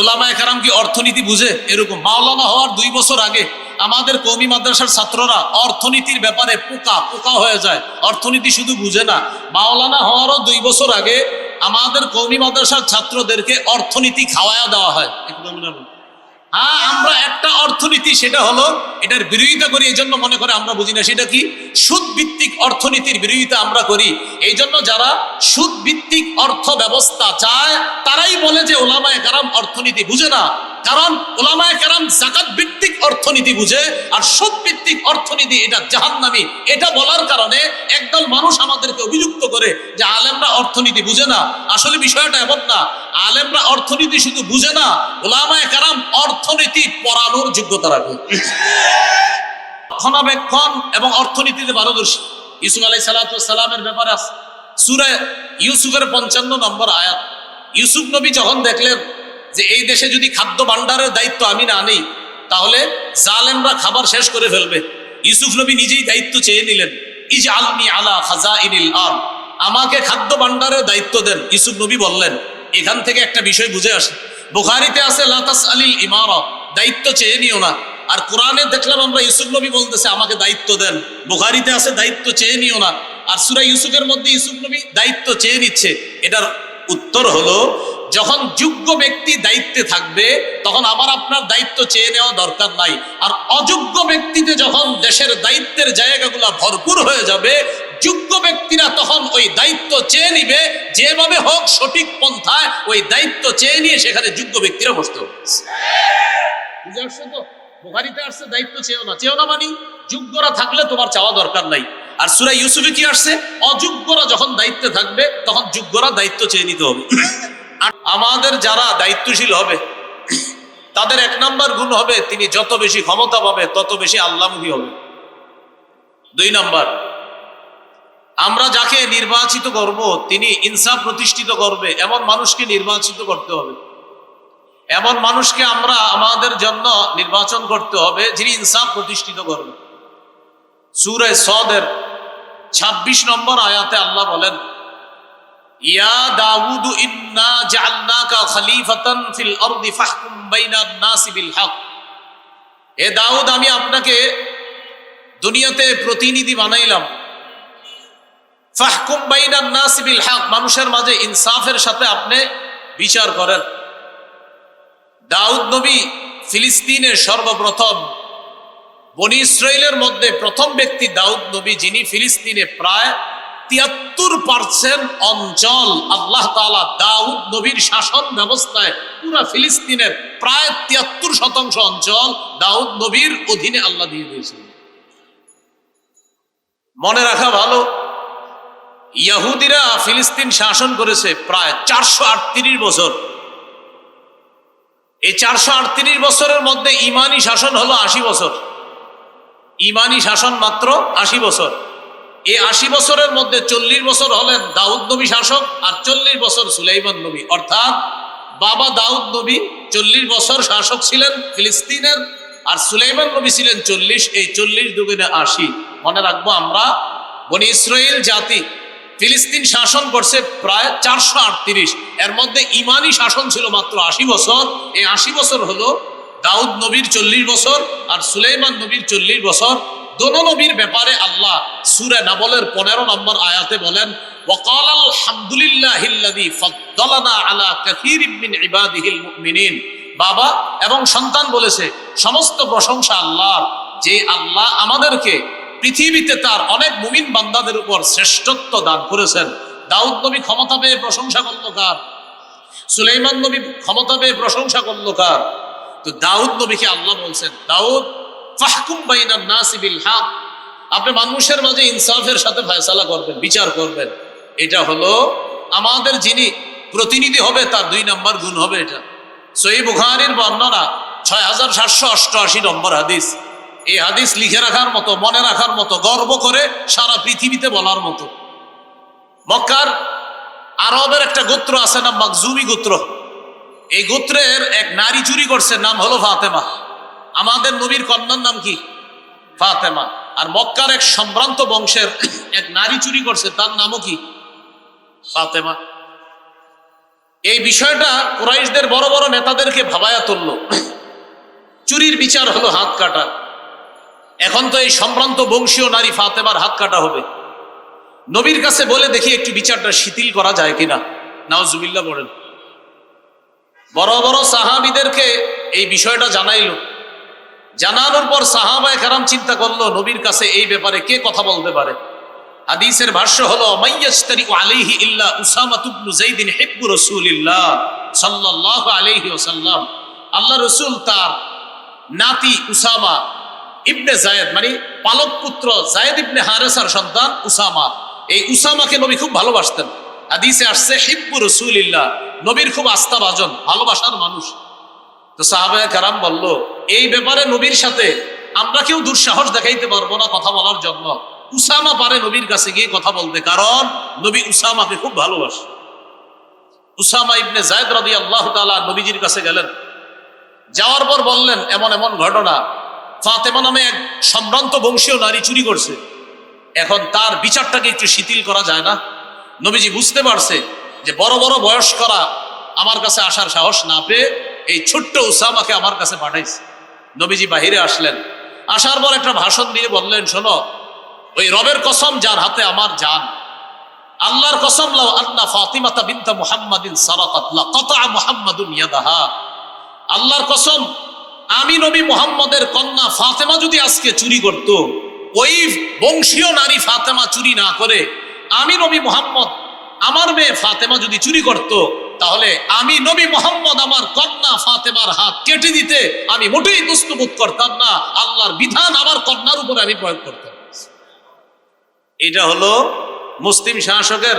ওলামা একরাম কি অর্থনীতি বুঝে? এরকম। মাওলানা হওয়ার দুই বছর আগে আমাদের কৌমি মাদ্রাসার ছাত্ররা অর্থনীতির ব্যাপারে পোকা পোকা হয়ে যায়। অর্থনীতি শুধু বুঝে না। মাওলানা হওয়ারও দুই বছর আগে আমাদের কৌমি মাদ্রাসার ছাত্রদেরকে অর্থনীতি খাওয়ায়া দেওয়া হয়। রাখবেন। হ্যাঁ আমরা একটা অর্থনীতি, সেটা হলো এটার বিরোধিতা করি এই জন্য মনে করে আমরা বুঝি না, সেটা কি? সুদ ভিত্তিক অর্থনীতির বিরোধিতা আমরা করি। এই জন্য যারা সুদ ভিত্তিক অর্থ ব্যবস্থা চায়, তারাই বলে যে ওলামায় কারাম অর্থনীতি বুঝে না। কারণ ওলামায় কারাম জাকাত ভিত্তিক অর্থনীতি বুঝে, আর সুদ ভিত্তিক অর্থনীতি এটা জাহান্নামি। এটা বলার কারণে একদল মানুষ আমাদেরকে অভিযুক্ত করে যে আলেমরা অর্থনীতি বুঝে না। আসলে বিষয়টা এমন না। আলেমরা অর্থনীতি শুধু বুঝে না, ওলামায় কারাম অর্থনীতি পড়ানোর যোগ্যতা রাখে রক্ষণাবেক্ষণ এবং অর্থনীতিতে পারদর্শী। ইউসুফ আলাই সালামের ব্যাপারে আছে। সুরে ইউসুফের পঞ্চান্ন নম্বর আয়াত। ইউসুফ নবী যখন দেখলেন যে এই দেশে যদি খাদ্য ভাণ্ডারের দায়িত্ব আমি না নেই, তাহলে জালেমরা খাবার শেষ করে ফেলবে। ইউসুফ নবী নিজেই দায়িত্ব চেয়ে নিলেন ইজ আলমি আলা খাজা ইনিল আর আমাকে খাদ্য ভাণ্ডারের দায়িত্ব দেন, ইউসুফ নবী বললেন। এখান থেকে একটা বিষয় বুঝে আসে। বুখারিতে আছে লাতাস আলিল ইমারা দায়িত্ব চেয়ে নিও না। আর কোরআনে দেখলাম আমরা, ইউসুফ নবী বলতেছে, আমাকে দায়িত্ব দেন। বুখারিতে আছে, দায়িত্ব চেয়ে নিও না। আর সুরা ইউসুফের মধ্যে ইউসুফ নবী দায়িত্ব চেয়ে নিচ্ছে। এটার উত্তর হলো, যখন যোগ্য ব্যক্তি দায়িত্বে থাকবে, তখন আমার আপনার দায়িত্ব চেয়ে নেওয়া দরকার নাই। আর অযোগ্য ব্যক্তিতে যখন দেশের দায়িত্বের জায়গাগুলো ভরপুর হয়ে যাবে যোগ্য ব্যক্তিরা তখন ওই দায়িত্ব চেয়ে নিবে, যেভাবে হোক সঠিক পন্থায় ওই দায়িত্ব চেয়ে নিয়ে সেখানে যোগ্য ব্যক্তিরা বসতে হবে। আসছে দায়িত্ব চেয়েও না। চেয়েও না মানি? যোগ্যরা থাকলে তোমার চাওয়া দরকার নাই। আর সুরা ইউসুফে কি আসছে? অযোগ্যরা যখন দায়িত্বে থাকবে, তখন যোগ্যরা দায়িত্ব চেয়ে নিতে হবে। আর আমাদের যারা দায়িত্বশীল হবে, তাদের এক নাম্বার গুণ হবে, তিনি যত বেশি ক্ষমতা পাবে, তত বেশি আল্লাহমুখী হবে। দুই নাম্বার আমরা যাকে নির্বাচিত করব, তিনি ইনসাফ প্রতিষ্ঠিত করবে, এমন মানুষকে নির্বাচিত করতে হবে। এমন মানুষকে আমরা আমাদের জন্য নির্বাচন করতে হবে, যিনি ইনসাফ প্রতিষ্ঠিত করবে সুরে সদের ২৬ নম্বর আয়াতে আল্লাহ বলেন, ইয়া দাউদ দাউদ, আমি আপনাকে দুনিয়াতে প্রতিনিধি বানাইলাম। ফাহকুম বাইনান নাসি বিল হক, মানুষের মাঝে ইনসাফের সাথে আপনি বিচার করেন। দাউদ নবী ফিলিস্তিনের সর্বপ্রথম, বনি ইসরায়েলের মধ্যে প্রথম ব্যক্তি দাউদ নবী, যিনি ফিলিস্তিনে প্রায় তিয়াত্তর পার্সেন্ট অঞ্চল আল্লাহ তালা দাউদ নবীর শাসন ব্যবস্থায় পুরা ফিলিস্তিনের প্রায় তিয়াত্তর শতাংশ অঞ্চল দাউদ নবীর অধীনে আল্লাহ দিয়ে দিয়েছিলেন। মনে রাখা ভালো ইয়াহুদিরা ফিলিস্তিন শাসন করেছে প্রায় চারশো আটত্রিশ বছর। এই চারশো আটত্রিশ বছরের মধ্যে ইমানি শাসন হলো আশি বছর। ইমানি শাসন মাত্র আশি বছর। এই আশি বছরের মধ্যে চল্লিশ বছর হলেন দাউদ নবী শাসক আর চল্লিশ বছর সুলাইমান নবী। অর্থাৎ বাবা দাউদ নবী চল্লিশ বছর শাসক ছিলেন ফিলিস্তিনের আর সুলাইমান নবী ছিলেন চল্লিশ। এই চল্লিশ দুগুণে আশি। মনে রাখব আমরা বনি ইসরায়েল জাতি ফিলিস্তিন শাসন করছে প্রায় চারশো আটত্রিশ এর মধ্যে ইমানি শাসন ছিল মাত্র আশি বছর এই আশি বছর হলো দাউদ নবীর চল্লিশ বছর আর সুলাইমান নবীর চল্লিশ বছর দোনো নবীর ব্যাপারে আল্লাহ সুরে নাবলের পনেরো নম্বর আয়াতে বলেন وقال الحمد لله الذي فضلنا على كثير من عباده المؤمنين বাবা এবং সন্তান বলেছে সমস্ত প্রশংসা আল্লাহর যে আল্লাহ আমাদেরকে পৃথিবীতে তার অনেক মুমিন বান্দাদের উপর শ্রেষ্ঠত্ব দান করেছেন। দাউদ নবী ক্ষমতা পেয়ে প্রশংসা করল কার? সুলাইমান নবী ক্ষমতা পেয়ে প্রশংসা করল কার? তো দাউদ নবীকে আল্লাহ বলছেন, দাউদ, ফাহকুম বাইনান নাসি বিল হক। আপনি মানুষের মাঝে ইনসাফের সাথে ফয়সালা করবেন, বিচার করবেন। এটা হলো আমাদের যিনি প্রতিনিধি হবে, তার দুই নম্বর গুণ হবে এটা। সহি বুখারির বর্ণনা ছয় হাজার সাতশো অষ্টআশি নম্বর হাদিস। এই হাদিস লিখে রাখার মতো, মনে রাখার মতো, গর্ব করে সারা পৃথিবীতে বলার মতো। মক্কার আরবের একটা গোত্র আছে না মাকজুমি গোত্র। এই গোত্রের এক নারী চুরি করছে, নাম হলো ফাতেমা। আমাদের নবীর কন্যার নাম কি? ফাতেমা। আর মক্কার এক সম্ভ্রান্ত বংশের এক নারী চুরি করছে, তার নামও কি? ফাতেমা। এই বিষয়টা কুরাইশদের বড় বড় নেতাদেরকে ভাবায়া তুলল। চুরির বিচার হলো হাত কাটা। এখন তো এই সম্ভ্রান্ত বংশীয় নারী ফাতেমার হাত কাটা হবে। নবীর কাছে বলে দেখি একটু বিচারটা শিথিল করা যায় কিনা। নাওজুবিল্লা বলেন। বড় বড় সাহাবিদেরকে এই বিষয়টা জানাইল। জানানোর পর সাহাবায় কারাম চিন্তা করল, নবীর কাছে এই ব্যাপারে কে কথা বলতে পারে? হাদিসের ভাষ্য হলো মাইয়াস্তারি আলাইহি ইল্লা উসামা তুবনু জাইদিন হিব্বু রাসূলিল্লাহ সাল্লাল্লাহু আলাইহি ওয়াসাল্লাম। আল্লাহ রাসূল তার নাতি উসামা ইবনে জায়েদ মানে পালক পুত্র জায়েদ ইবনে হারেসার সন্তান উসামা। এই উসামাকে নবী খুব ভালোবাসতেন। হাদিসে আসছে, হিব্বু রাসূলিল্লাহ নবীর খুব আস্থা ভাজন ভালোবাসার মানুষ। তো সাহাবায়ে কারাম বলল, এই ব্যাপারে নবীর সাথে আমরা কেউ দুঃসাহস দেখাইতে পারব না কথা বলার জন্য। উসামা পারে নবীর কাছে গিয়ে কথা বলতে, কারণ নবী উসামাকে খুব ভালোবাসে। উসামা ইবনে জায়দ রাদি আল্লাহ তালা নবীজির কাছে গেলেন। যাওয়ার পর বললেন, এমন এমন ঘটনা ফাতেমা নামে এক সম্ভ্রান্ত বংশীয় নারী চুরি করছে। এখন তার বিচারটাকে একটু শিথিল করা যায় না? নবীজি বুঝতে পারছে যে বড় বড় বয়স্করা আমার কাছে আসার সাহস না পেয়ে এই ছোট্ট উসামাকে আমার কাছে পাঠাইছে। নবীজি বাহিরে আসলেন। আসার পর একটা ভাষণ দিয়ে বললেন, শোনো, ওই রবের কসম যার হাতে আমার জান। আল্লাহর কসম লাও আন্না ফাতিমাতা বিনতা মুহাম্মাদিন সারাকাত লাকাতা মুহাম্মাদুন ইয়াদাহা। আল্লাহর কসম আমি নবী মুহাম্মদের কন্যা ফাতেমা যদি আজকে চুরি করত, ওই বংশীয় নারী ফাতেমা চুরি না করে আমি নবী মুহাম্মদ, আমার মেয়ে ফাতেমা যদি চুরি করত, তাহলে আমি নবী মোহাম্মদ আমার কন্যা ফাতেমার হাত কেটে দিতে আমি মোটেই দুস্তবোধ করতাম না, আল্লাহর বিধান আমার কন্যার উপরে আমি প্রয়োগ করতাম। এটা হলো মুসলিম শাসকের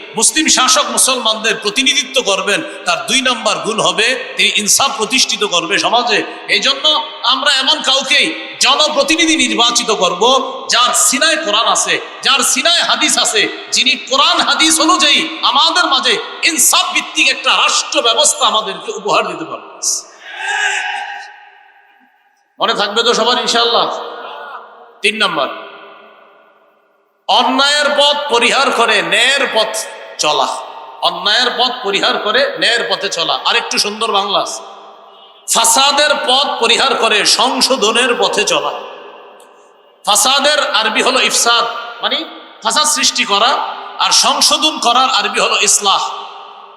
মুসলিম শাসক মুসলমানদের প্রতিনিধিত্ব করবেন, তার দুই নম্বর গুণ হবে, তিনি ইনসাফ প্রতিষ্ঠিত করবে সমাজে। এই জন্য আমরা এমন কাউকেই জনপ্রতিনিধি নির্বাচিত করব, যার সিনায় কোরআন আছে, যার সিনায় হাদিস আছে, যিনি কোরআন হাদিস অনুযায়ী আমাদের মাঝে ইনসাফ ভিত্তিক একটা রাষ্ট্র ব্যবস্থা আমাদেরকে উপহার দিতে পারবে। মনে থাকবে তো সবার ইনশাল্লাহ তিন নম্বর। অন্যায়ের পথ পরিহার করে ন্যায়ের পথ চলা। অন্যায়ের পথ পরিহার করে ন্যায়ের পথে চলা। আরেকটু সুন্দর বাংলা। ফাসাদের পথ পরিহার করে সংশোধনের পথে চলা। ফাসাদের আরবি হলো ইফসাদ মানে ফাসাদ সৃষ্টি করা আর সংশোধন করার আরবি হলো ইসলাহ।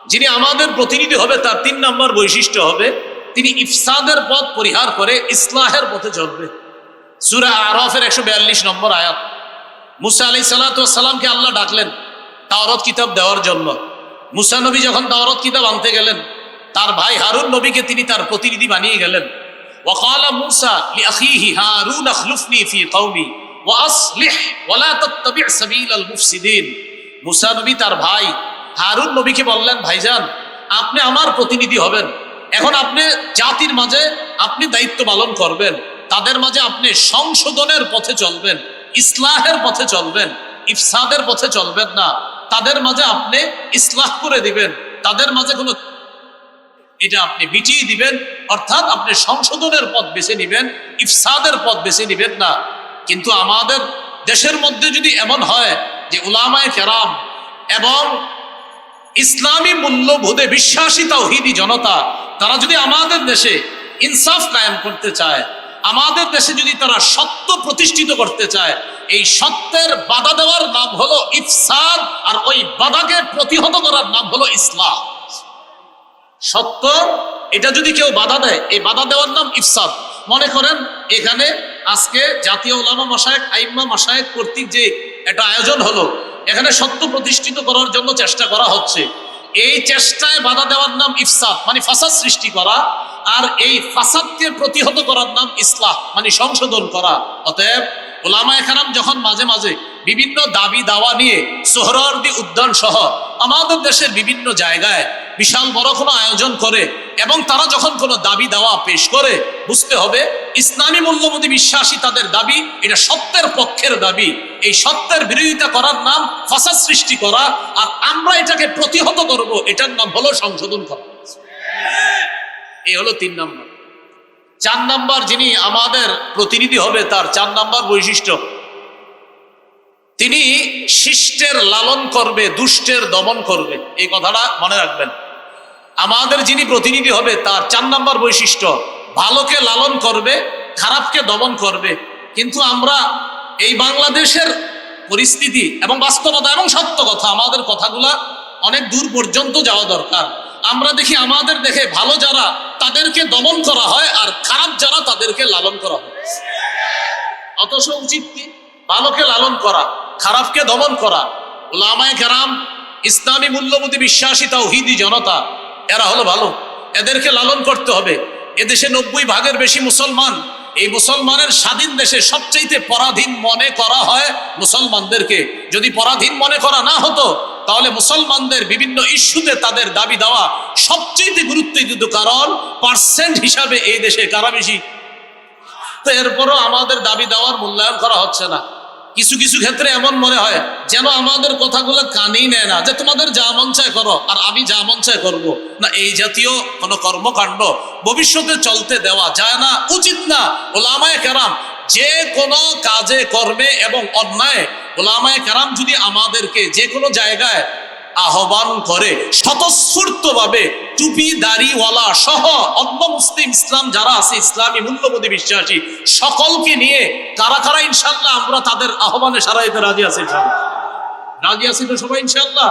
যিনি আমাদের প্রতিনিধি হবে, তার তিন নম্বর বৈশিষ্ট্য হবে, তিনি ইফসাদের পথ পরিহার করে ইসলাহের পথে চলবে। সুরা আরফের একশো বিয়াল্লিশ নম্বর আয়াত। মুসা আলি সাল্লাতামকে আল্লাহ ডাকলেন তাওরত কিতাব দেওয়ার জন্য মুসা নবী যখন তাওরত কিতাব আনতে গেলেন তার ভাই হারুন নবীকে তিনি তার প্রতিনিধি বানিয়ে গেলেন وقال موسى لأخيه هارون اخلفني في قومي وأصلح ولا تتبع سبيل المفسدين মুসা নবী তার ভাই হারুন নবীকে বললেন ভাইজান আপনি আমার প্রতিনিধি হবেন এখন আপনি জাতির মাঝে আপনি দায়িত্ব পালন করবেন তাদের মাঝে আপনি সংশোধনের পথে চলবেন ইসলাহের পথে চলবেন ইফসাদের পথে চলবেন না তাদের মাঝে আপনি ইসলাহ করে দিবেন, তাদের মাঝে কোনো এটা আপনি মিটিয়ে দিবেন, অর্থাৎ আপনি সংশোধনের পথ বেছে নিবেন, ইফসাদের পথ বেছে নিবেন না। কিন্তু আমাদের দেশের মধ্যে যদি এমন হয় যে উলামায় কেরাম এবং ইসলামী মূল্যবোধে বিশ্বাসী তাওহিদি জনতা, তারা যদি আমাদের দেশে ইনসাফ কায়েম করতে চায়, আমাদের দেশে যদি তারা সত্য প্রতিষ্ঠিত করতে চায় এই সত্যের বাধা দেওয়ার নাম হলো ইফসাদ, আর ওই বাধাকে প্রতিহত করার নাম হলো ইসলাম। সত্য, এটা যদি কেউ বাধা দেয়, এই বাধা দেওয়ার নাম ইফসাদ। মনে করেন, এখানে আজকে জাতীয় ওলামা মাসায়েক আইম্মা মাসায়েক কর্তৃক যে একটা আয়োজন হলো, এখানে সত্য প্রতিষ্ঠিত করার জন্য চেষ্টা করা হচ্ছে। এই চেষ্টায় বাধা দেওয়ার নাম ইফসাদ মানে ফাসাদ সৃষ্টি করা, আর এই ফাসাদকে প্রতিহত করার নাম ইসলাম মানে সংশোধন করা। অতএব ওলামা এখানাম যখন মাঝে মাঝে বিভিন্ন দাবি দাওয়া নিয়ে সোহরাওয়ার্দী উদ্যান সহ আমাদের দেশের বিভিন্ন জায়গায় বিশাল বড় কোনো আয়োজন করে এবং তারা যখন কোনো দাবি দাওয়া পেশ করে, বুঝতে হবে ইসলামী মূল্যবোধী বিশ্বাসী তাদের দাবি, এটা সত্যের পক্ষের দাবি। এই সত্যের বিরোধিতা করার নাম ফাসাদ সৃষ্টি করা আর আমরা এটাকে প্রতিহত করব, এটার নাম হলো সংশোধন করা। এই হলো তিন নম্বর। চার নাম্বার যিনি আমাদের প্রতিনিধি হবে, তার চার নাম্বার বৈশিষ্ট্য। তিনি শিষ্টের লালন করবে, দুষ্টের দমন করবে। এই কথাটা মনে রাখবেন। আমাদের যিনি প্রতিনিধি হবে, তার চার নাম্বার বৈশিষ্ট্য, ভালোকে লালন করবে, খারাপকে দমন করবে। কিন্তু আমরা এই বাংলাদেশের পরিস্থিতি এবং বাস্তবতা এবং সত্য কথা, আমাদের কথাগুলা অনেক দূর পর্যন্ত যাওয়া দরকার। আমরা দেখি আমাদের দেখে ভালো যারা তাদেরকে দমন করা হয় আর খারাপ যারা তাদেরকে লালন করা হয়। অথচ উচিত কি? ভালোকে লালন করা, খারাপকে দমন করা। ওলামায় কেরাম, ইসলামী মূল্যবোধী বিশ্বাসী তাও তাওহিদি জনতা, এরা হলো ভালো। এদেরকে লালন করতে হবে। এদেশে নব্বই ভাগের বেশি মুসলমান। এই মুসলমানের স্বাধীন দেশে সবচেয়ে পরাধীন মনে করা হয় মুসলমানদেরকে। যদি পরাধীন মনে করা না হতো তাহলে মুসলমানদের বিভিন্ন ইস্যুতে তাদের দাবি দেওয়া সবচেয়ে গুরুত্বযুক্ত কারণ পার্সেন্ট হিসাবে এই দেশে কারা বেশি তো এরপরও আমাদের দাবি দেওয়ার মূল্যায়ন করা হচ্ছে না। কিছু কিছু ক্ষেত্রে এমন মনে হয় যেন আমাদের কথাগুলো কানেই নেয় না, যে তোমাদের যা মন চায় করো আর আমি যা মন চায় করব। না, এই জাতীয় কোনো কর্মকাণ্ড ভবিষ্যতে চলতে দেওয়া যায় না, উচিত না। ওলামায় কেরাম যে কোনো কাজে, কর্মে এবং অন্যায় ওলামায় কেরাম যদি আমাদেরকে যে কোনো জায়গায় আহ্বান করে স্বতঃস্ফূর্ত ভাবে টুপি, দাড়িওয়ালা সহ অন্য মুসলিম ইসলাম যারা আছে, ইসলামী মূল্যবোধী বিশ্বাসী, সকলকে নিয়ে কারা কারা ইনশাল্লাহ আমরা তাদের আহ্বানে সারা দিতে রাজি আছি রাজি আছি তো সবাই ইনশাল্লাহ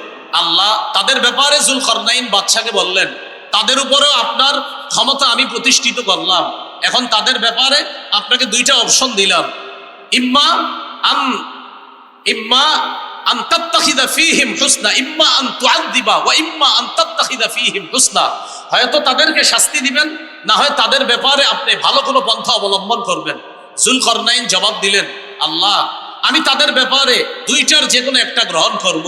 আল্লাহ তাদের ব্যাপারে জুল খরনাইন বাদশাকে বললেন, তাদের উপরেও আপনার ক্ষমতা আমি প্রতিষ্ঠিত করলাম। এখন তাদের ব্যাপারে আপনাকে দুইটা অপশন দিলাম। ইম্মা আন ইম্মা আন তাত্তাখিদা ফীহিম হুসনা, ইম্মা আন তুআদ্দিবা ওয়া ইম্মা আন তাত্তাখিদা ফীহিম হুসনা। হয়তো তাদেরকে শাস্তি দিবেন, না হয় তাদের ব্যাপারে আপনি ভালো কোনো পন্থা অবলম্বন করবেন। জুলকরনাইন জবাব দিলেন, আল্লাহ, আমি তাদের ব্যাপারে দুইটার যে কোনো একটা গ্রহণ করব।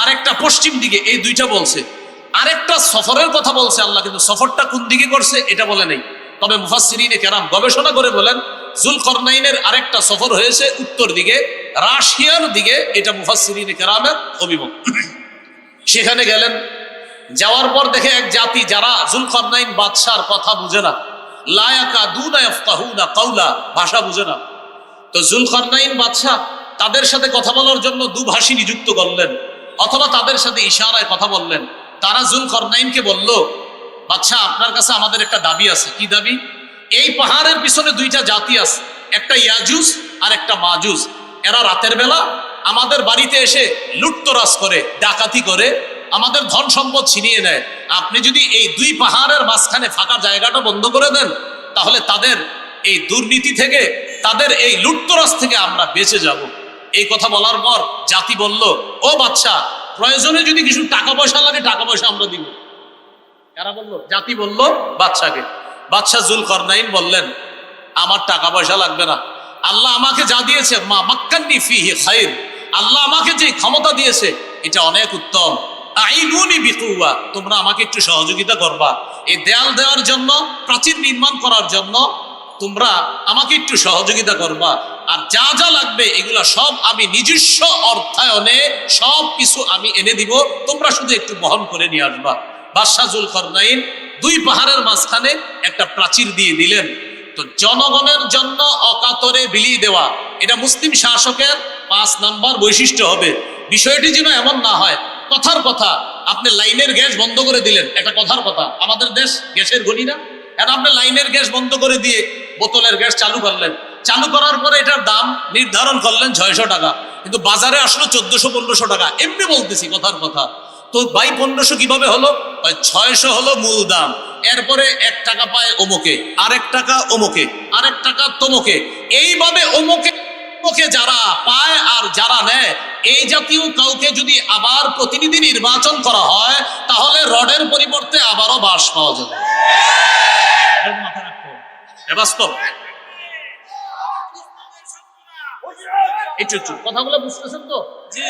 আর একটা পশ্চিম দিকে, এই দুইটা বলছে। আরেকটা সফরের কথা বলছে আল্লাহ, কিন্তু সফরটা কোন দিকে করছে এটা বলে নেই। তবে মুফাসসিরিনে কেরাম গবেষণা করে বলেন, জুলকরনাইনের আরেকটা সফর হয়েছে উত্তর দিকে, রাশিয়ার দিকে, এটা মুফাসসিরিনে কেরামের অভিমত সেখানে গেলেন, যাওয়ার পর দেখে এক জাতি যারা জুলকরনাইন বাদশার কথা বুঝে না লায়াকা দুনা ইফকাহুনা কাউলা ভাষা বুঝে না। তো জুলকরনাইন বাদশাহ তাদের সাথে কথা বলার জন্য দুভাষী নিযুক্ত করলেন। অথবা তাদের সাথে ইশারায় কথা বললেন। তারা জুল করনাইনকে বলল বাচ্চা আপনার কাছে আমাদের একটা দাবি আছে। কি দাবি? এই পাহাড়ের পিছনে দুইটা জাতি আছে, একটা ইয়াজুজ আর একটা মাজুজ। এরা রাতের বেলা আমাদের বাড়িতে এসে লুটতরাজ করে, ডাকাতি করে আমাদের ধন সম্পদ ছিনিয়ে নেয়। আপনি যদি এই দুই পাহাড়ের মাঝখানে ফাঁকা জায়গাটা বন্ধ করে দেন, তাহলে তাদের এই দুর্নীতি থেকে, তাদের এই লুটতরাজ থেকে আমরা বেঁচে যাব। এই কথা বলার পর জাতি বলল, ও বাচ্চা, প্রয়োজনে যদি কিছু টাকা পয়সা লাগে, টাকা পয়সা আমরা দিব। কারা বলল? জাতি বলল, বাচ্চাকে। বাচ্চা জুল করনাইন বললেন, আমার টাকা পয়সা লাগবে না। আল্লাহ আমাকে যা দিয়েছে, মা মাক্কান্নি ফিহি খাইর। আল্লাহ আমাকে যে ক্ষমতা দিয়েছে, এটা অনেক উত্তম। আইনুনি বিকুয়া তোমরা আমাকে একটু সহযোগিতা করবা। এই দেয়াল দেওয়ার জন্য, প্রাচীর নির্মাণ করার জন্য তোমরা আমাকে একটু সহযোগিতা করবা। আর যা যা লাগবে এগুলা সব আমি নিজস্ব অর্থায়নে সব কিছু আমি এনে দিব। তোমরা শুধু একটু বহন করে নিয়ে আসবা। বাদশাহ জুল করনাইন দুই পাহাড়ের মাঝখানে একটা প্রাচীর দিয়ে দিলেন। তো জনগণের জন্য অকাতরে বিলিয়ে দেওয়া। এটা মুসলিম শাসকের পাঁচ নাম্বার বৈশিষ্ট্য হবে। বিষয়টি যেন এমন না হয়। কথার কথা, আপনি লাইনের গ্যাস বন্ধ করে দিলেন। একটা কথার কথা। আমাদের দেশ গ্যাসের গণি না। এখন আপনি লাইনের গ্যাস বন্ধ করে দিয়ে বোতলের গ্যাস চালু করলেন? চালু করার পরে এটার দাম নির্ধারণ করলেন ছয়শো টাকা। কিন্তু বাজারে আসলো চোদ্দশো পনেরোশো টাকা। এমনি বলতেছি কথার কথা। তো বাই পনেরোশো কীভাবে হলো? ছয়শো হলো মূল দাম। এরপরে এক টাকা পায় অমুকে আরেক টাকা অমুকে আরেক টাকা তমুকে। এইভাবে অমুকে অমুকে যারা পায় আর যারা নেয় এই জাতীয় কাউকে যদি আবার প্রতিনিধি নির্বাচন করা হয় তাহলে রডের পরিবর্তে আবারও বাস পাওয়া যাবে। বাস্তব একটু একটু কথাগুলো বুঝতেছেন তো? জি।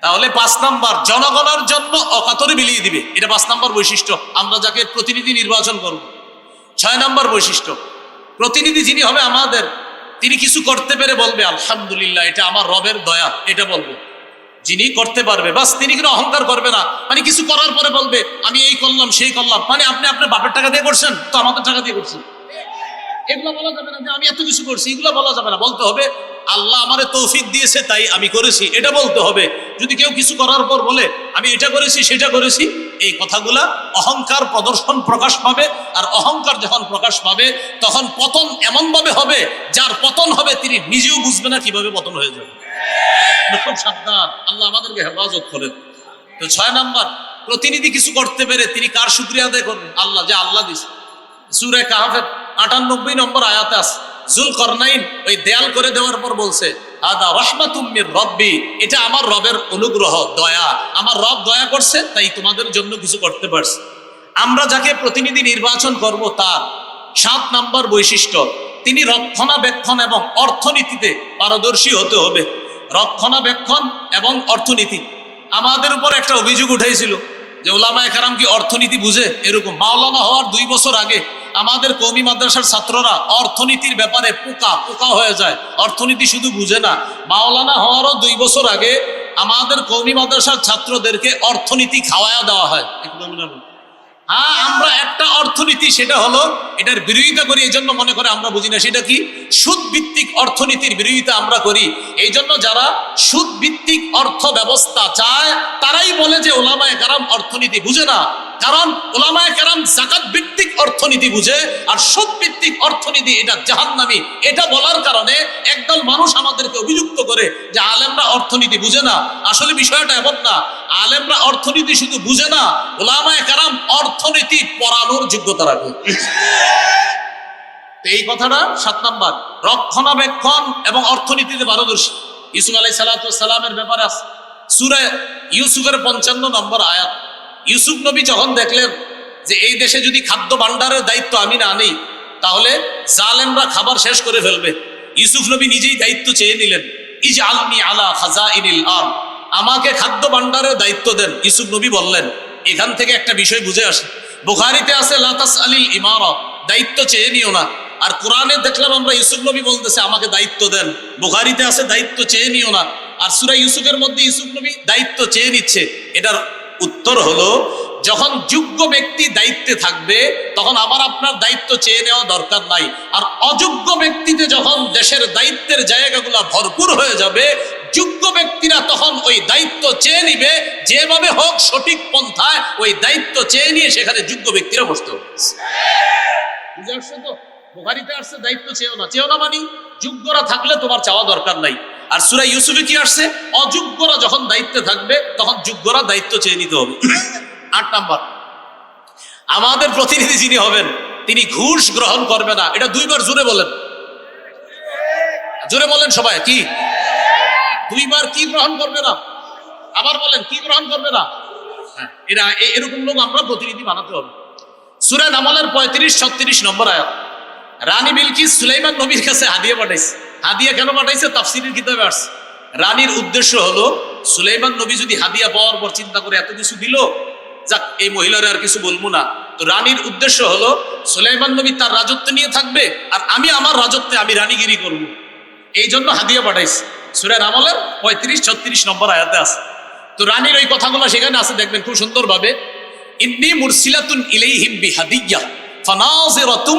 তাহলে পাঁচ নাম্বার, জনগণের জন্য অকাতরে দিবে। এটা পাঁচ নাম্বার বৈশিষ্ট্য। আমরা যাকে প্রতিনিধি নির্বাচন করব। ছয় নাম্বার বৈশিষ্ট্য, প্রতিনিধি যিনি হবে আমাদের, তিনি কিছু করতে পেরে বলবে, আলহামদুলিল্লাহ, এটা আমার রবের দয়া, এটা বলবে। যিনি করতে পারবে, বাস তিনি কিন্তু অহংকার করবে না। মানে কিছু করার পরে বলবে, আমি এই করলাম, সেই করলাম। মানে আপনি আপনার বাপের টাকা দিয়ে করছেন, তো আমাদের টাকা দিয়ে করছেন। এগুলো বলা যাবে না যে আমি এত কিছু করছি, এগুলো বলা যাবে না। বলতে হবে, আল্লাহ আমারে তৌফিক দিয়েছে, তাই আমি করেছি। এটা বলতে হবে। যদি কেউ কিছু করার পর বলে, আমি এটা করেছি, সেটা করেছি, এই কথাগুলা অহংকার প্রদর্শন প্রকাশ পাবে। আর অহংকার যখন প্রকাশ পাবে, তখন পতন এমন ভাবে হবে, যার পতন হবে তিনি নিজেও বুঝবে না কীভাবে পতন হয়ে যাবে। খুব সাবধান, আল্লাহ আমাদেরকে হেফাজত করেন। তো ছয় নাম্বার, প্রতিনিধি কিছু করতে পেরে তিনি কার শুক্রিয়া আদায় করবেন? আল্লাহ যে আল্লাহ দিস সুরে কাহাফের আটানব্বই নম্বর আয়াতে আছে জুল করনাইন ওই দেয়াল করে দেওয়ার পর বলছে আদা রহমাতুম্মির রব্বি এটা আমার রবের অনুগ্রহ, দয়া। আমার রব দয়া করছে, তাই তোমাদের জন্য কিছু করতে পারছে। আমরা যাকে প্রতিনিধি নির্বাচন করব তার সাত নাম্বার বৈশিষ্ট্য, তিনি রক্ষণাবেক্ষণ এবং অর্থনীতিতে পারদর্শী হতে হবে। রক্ষণাবেক্ষণ এবং অর্থনীতি। আমাদের উপর একটা অভিযোগ উঠেছিল যে ওলামা একরাম কি অর্থনীতি বুঝে? এরকম মাওলানা হওয়ার দুই বছর আগে আমাদের কৌমি মাদ্রাসার ছাত্ররা অর্থনীতির ব্যাপারে পোকা পোকা হয়ে যায়। অর্থনীতি শুধু বুঝে না। মাওলানা হওয়ারও দুই বছর আগে আমাদের কৌমি মাদ্রাসার ছাত্রদেরকে অর্থনীতি খাওয়ায়া দেওয়া হয়। একদম হ্যাঁ আমরা একটা অর্থনীতি, সেটা হলো এটার বিরোধিতা করি এই জন্য মনে করে আমরা বুঝি না। সেটা কি? সুদ ভিত্তিক অর্থনীতির বিরোধিতা আমরা করি। এই জন্য যারা সুদ ভিত্তিক অর্থ ব্যবস্থা চায়, তারাই বলে যে ওলামায় কারাম অর্থনীতি বুঝে না। কারণ ওলামায় কারাম জাকাত ভিত্তিক অর্থনীতি বুঝে আর সুদ ভিত্তিক অর্থনীতি এটা জাহান্নামি। এটা বলার কারণে একদল মানুষ আমাদেরকে অভিযুক্ত করে যে আলেমরা অর্থনীতি বুঝে না। আসলে বিষয়টা এমন না। আলেমরা অর্থনীতি শুধু বুঝে না, ওলামায় কারাম অর্থনীতি পড়ানোর যোগ্যতা রাখে। এই কথাটা সাত নাম্বার। রক্ষণাবেক্ষণ এবং অর্থনীতিতে পারদর্শী। ইউসুফ আলাই সালামের ব্যাপারে আছে। সুরে ইউসুফের পঞ্চান্ন নম্বর আয়াত। ইউসুফ নবী যখন দেখলেন যে এই দেশে যদি খাদ্য ভাণ্ডারের দায়িত্ব আমি না নেই, তাহলে জালেমরা খাবার শেষ করে ফেলবে। ইউসুফ নবী নিজেই দায়িত্ব চেয়ে নিলেন ইজ আলমি আলা খাজা ইনিল আল আমাকে খাদ্য ভাণ্ডারের দায়িত্ব দেন, ইউসুফ নবী বললেন। এখান থেকে একটা বিষয় বুঝে আসে। বুখারিতে আছে লাতাস আলিল ইমারা। দায়িত্ব চেয়ে নিও না। আর কোরআনে দেখলাম আমরা ইউসুফ নবী বলতেছে, আমাকে দায়িত্ব দেন। বুখারিতে আছে, দায়িত্ব চেয়ে নিও না। আর সুরা ইউসুফের মধ্যে ইউসুফ নবী দায়িত্ব চেয়ে নিচ্ছে। এটার উত্তর হলো, যখন যোগ্য ব্যক্তি দায়িত্বে থাকবে, তখন আমার আপনার দায়িত্ব চেয়ে নেওয়া দরকার নাই। আর অযোগ্য ব্যক্তিতে যখন দেশের দায়িত্বের জায়গাগুলো ভরপুর হয়ে যাবে, যোগ্য ব্যক্তিরা তখন ওই দায়িত্ব চেয়ে নিবে, যেভাবে হোক সঠিক পন্থায় ওই দায়িত্ব চেয়ে নিয়ে সেখানে যোগ্য ব্যক্তিরা বসতে হবে। বুঝে আসছো তো? বুখারিতে আসছে দায়িত্ব চেয়েও না। চেয়েও না মানি যোগ্যরা থাকলে তোমার চাওয়া দরকার নাই। আর সুরা ইউসুফে কি আসছে? অযোগ্যরা যখন দায়িত্বে থাকবে তখন যোগ্যরা দায়িত্ব চেয়ে নিতে হবে। আট নাম্বার। আমাদের প্রতিনিধি যিনি হবেন তিনি ঘুষ গ্রহণ করবে না। এটা দুইবার জোরে বলেন। জোরে বলেন সবাই কি? দুইবার কি গ্রহণ করবে না? আবার বলেন কি গ্রহণ করবে না? হ্যাঁ, এরা এরকম লোক আমরা প্রতিনিধি বানাতে হবে। সুরা নামালের পঁয়ত্রিশ ছত্রিশ নম্বর আয়াত। রানী বিলকিস সুলাইমান নবীর কাছে হাদিয়া পাঠাইছে। হাদিয়া কেন পাঠাইছে? তাফসিরের কিতাবে আসছে। রানীর উদ্দেশ্য হলো, সুলাইমান নবী যদি হাদিয়া পাওয়ার পর চিন্তা করে এত কিছু দিল, যাক, এই মহিলার আর কিছু বলব না। তো রানীর উদ্দেশ্য হলো, সুলাইমান নবী তার রাজত্ব নিয়ে থাকবে আর আমি আমার রাজত্বে আমি রানীগিরি করব। এই জন্য হাদিয়া পাঠাইছে। সুরা নামলের পঁয়ত্রিশ, ছত্রিশ নম্বর আয়াতে আছে। তো রানীর ওই কথাগুলো সেখানে আছে, দেখবেন খুব সুন্দরভাবে। ইন্নি মুরসিলাতুন ইলাইহিম বিহাদিয়া ফানাজিরাতুম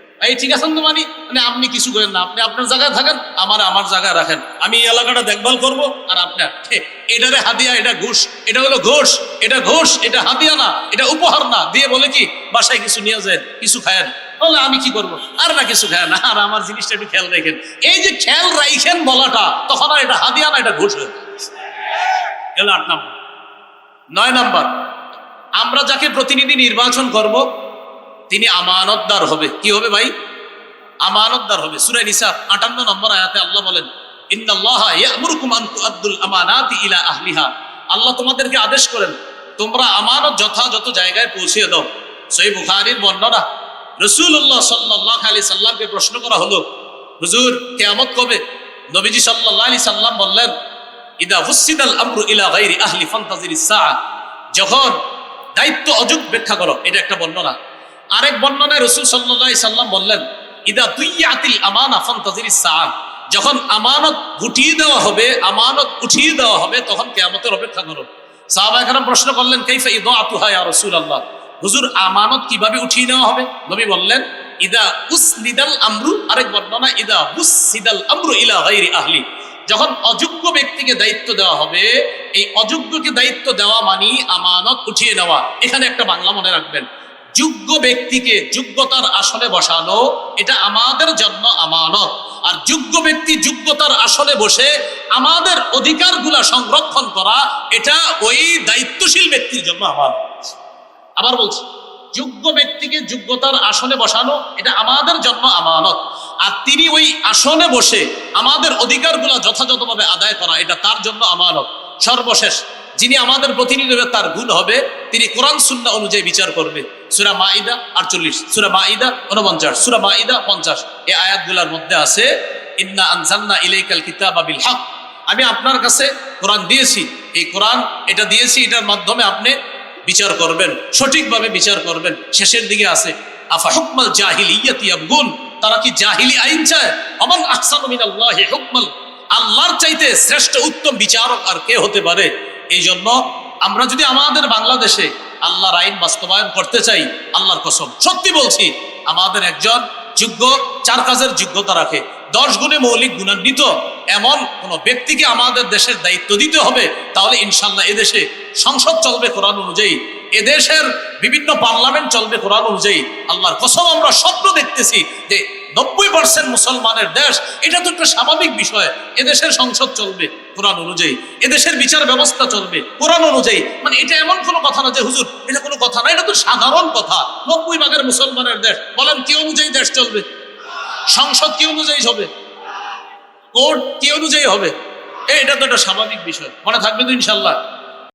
এই, ঠিক আছেন তো মানি? মানে আপনি কিছু করেন না, আপনি আপনার জায়গায় থাকেন, আমার আমার জায়গায় রাখেন। আমি এই এলাকাটা দেখভাল করব আর আপনার এটারে হাদিয়া, এটা ঘুষ, এটা হলো ঘোষ, এটা ঘোষ, এটা হাদিয়া না, এটা উপহার না, দিয়ে বলে কি, বাসায় কিছু নিয়ে যায় কিছু খায়েন। বলে, আমি কি করব? আর না কিছু খায় না, আর আমার জিনিসটা একটু খেয়াল রাখেন। এই যে খেয়াল রাখেন বলাটা, তখন আর এটা হাদিয়া না, এটা ঘোষ হয়ে গেল আট নম্বর। নয় নম্বর, আমরা যাকে প্রতিনিধি নির্বাচন করব তিনি আমানতদার হবে। কি হবে ভাই? আমানতদার হবে। সূরা নিসা 58 নম্বর আয়াতে আল্লাহ বলেন আল্লাহ তোমাদেরকে আদেশ করেন, তোমরা আমানত যথাযথ জায়গায় পৌঁছে দাও। সহিহ বুখারীর বর্ণনা, রাসূলুল্লাহ সাল্লাল্লাহু আলাইহি সাল্লামকে প্রশ্ন করা হলো, হুজুর, কিয়ামত কবে? নবীজি সাল্লাল্লাহু আলাইহি সাল্লাম বললেন, ইদা ফুসিদাল আমরু ইলা গায়রি আহলি ফান্তাজিরিস সাআ যখন দায়িত্ব অযোগ ব্যাখ্যা করো, এটা একটা বর্ণনা। আরেক বর্ণনায় রসুল সাল্লাল্লাহু সাল্লাম বললেন, ইদা দুইয়াতিল আমানা ফান্তাজিরিস সাআ যখন আমানত গুটিয়ে দেওয়া হবে, আমানত উঠিয়ে দেওয়া হবে, তখন কিয়ামতের অপেক্ষা করো সাহাবা একরাম প্রশ্ন করলেন, কাইফা ইদাতুহা ইয়া রাসূলুল্লাহ? হুজুর, আমানত কীভাবে উঠিয়ে নেওয়া হবে? নবী বললেন, ইদা উসনিদাল আমরু। আরেক বর্ণনা ইদা বুসিদাল আমরু ইলা গায়রি আহলি। যখন অযোগ্য ব্যক্তিকে দায়িত্ব দেওয়া হবে, এই অযোগ্যকে দায়িত্ব দেওয়া মানি আমানত উঠিয়ে নেওয়া। এখানে একটা বাংলা মনে রাখবেন। যোগ্য ব্যক্তিকে যোগ্যতার আসলে বসানো, এটা আমাদের জন্য আমানত। আর যোগ্য ব্যক্তি যোগ্যতার আসলে বসে আমাদের অধিকারগুলা সংরক্ষণ করা, এটা ওই দায়িত্বশীল ব্যক্তির জন্য আমানত। আবার বলছি, যোগ্য ব্যক্তিকে যোগ্যতার আসনে বসানো, এটা আমাদের জন্য আমানত। আর তিনি ওই আসনে বসে আমাদের অধিকারগুলো যথাযথভাবে আদায় করা, এটা তার জন্য আমানত। সর্বশেষ যিনি আমাদের প্রতিনিধি হবে, তার গুণ হবে। তিনি কোরআন সুন্না অনুযায়ী বিচার করবে। সুরা মাইদা আটচল্লিশ, সুরা মাইদা উনপঞ্চাশ সুরা মাইদা পঞ্চাশ। এই আয়াতগুলোর মধ্যে আছে, ইন্না আনজান্না ইলাইকাল কিতাব বিল হক আমি আপনার কাছে কোরআন দিয়েছি। এই কোরআন এটা দিয়েছি, এটার মাধ্যমে আপনি বিচার করবেন, সঠিকভাবে বিচার করবেন। শেষের দিকে আছে, আফা হুকমাল জাহিলিয়াতি ইয়াবগুন? তারা কি জাহিলি আইন চায়? অমান আহসানু মিনাল্লাহি হুকমাল আল্লাহর চাইতে শ্রেষ্ঠ উত্তম বিচারক আর কে হতে পারে? এই জন্য আমরা যদি আমাদের বাংলাদেশে আল্লাহর আইন বাস্তবায়ন করতে চাই, আল্লাহর কসম। সত্যি বলছি, আমাদের একজন যোগ্য, চার কাজের যোগ্যতা রাখে। দশ গুণে মৌলিক গুণান্বিত এমন কোন ব্যক্তিকে আমাদের দেশের দায়িত্ব দিতে হবে, তাহলে ইনশাল্লাহ এদেশে সংসদ চলবে কোরআন অনুযায়ী। এদেশের বিভিন্ন পার্লামেন্ট চলবে কোরআন অনুযায়ী। আল্লাহর কসম, আমরা স্বপ্ন দেখতেছি যে নব্বই পার্সেন্ট মুসলমানের দেশ, এটা তো একটা স্বাভাবিক বিষয়, এদেশের সংসদ চলবে। কোরআন অনুযায়ী। এদেশের বিচার ব্যবস্থা চলবে কোরআন অনুযায়ী। মানে এটা এমন কোনো কথা না যে, হুজুর, এটা কোনো কথা না, এটা তো সাধারণ কথা। নব্বই ভাগের মুসলমানের দেশ, বলেন কি অনুযায়ী দেশ চলবে? সংসদ কি অনুযায়ী হবে? কোর্ট কি অনুযায়ী হবে? এটা তো একটা স্বাভাবিক বিষয়। মনে থাকবে তো ইনশাল্লাহ।